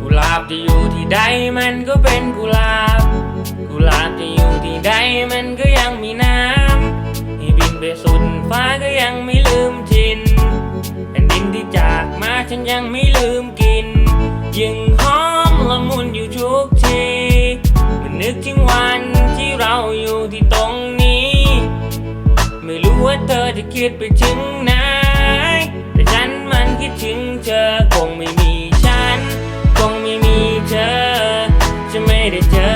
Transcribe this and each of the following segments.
กุหลาบจะอยู่ที่ใดมันก็เป็นกุหลาบ กุหลาบจะอยู่ที่ใดมันก็ยังมีน้ำให้บินไปสุดฟ้าก็ยังไม่ลืมทินแผ่นดินที่จากมาฉันยังไม่ลืมกินยังหอมละมุนอยู่ทุกทีมื่อนึกถึงวันที่เราอยู่ที่ตรงนี้ ไม่รู้ว่าเธอจะคิดไปถึงไหน จะไ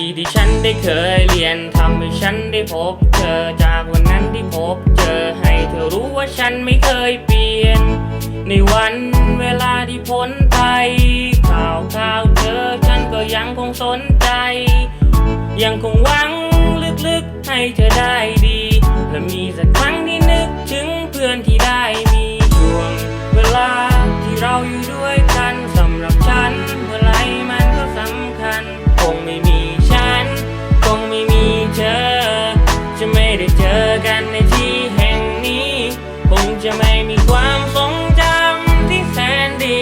ที่ที่ฉันได้เคยเรียนทำให้ฉันได้พบเธอจากวันนั้นที่พบเจอให้เธอรู้ว่าฉันไม่เคยเปลี่ยน ในวันเวลาที่พ้นไป ข่าวข่าวเธอฉันก็ยังคงสนใจ ยังคงหวังลึกๆให้เธอได้ดี และมีสักครั้งที่นึกถึงเพื่อนที่ ไม่มีความทรงจำที่แสนดี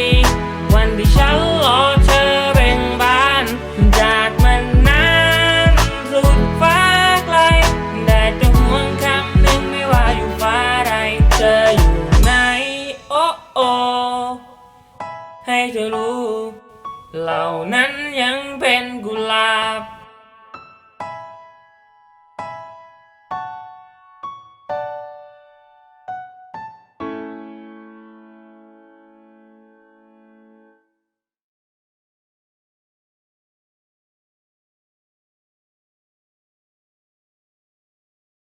วันที่ฉันรอเธอเบ่งบาน จากมันนั้นสุดฟ้าไกล ได้แต่ห่วงคำหนึ่งไม่ว่าอยู่ฟ้าใดเธออยู่ไหนโอ้โอให้เธอรู้ เหล่านั้นยัง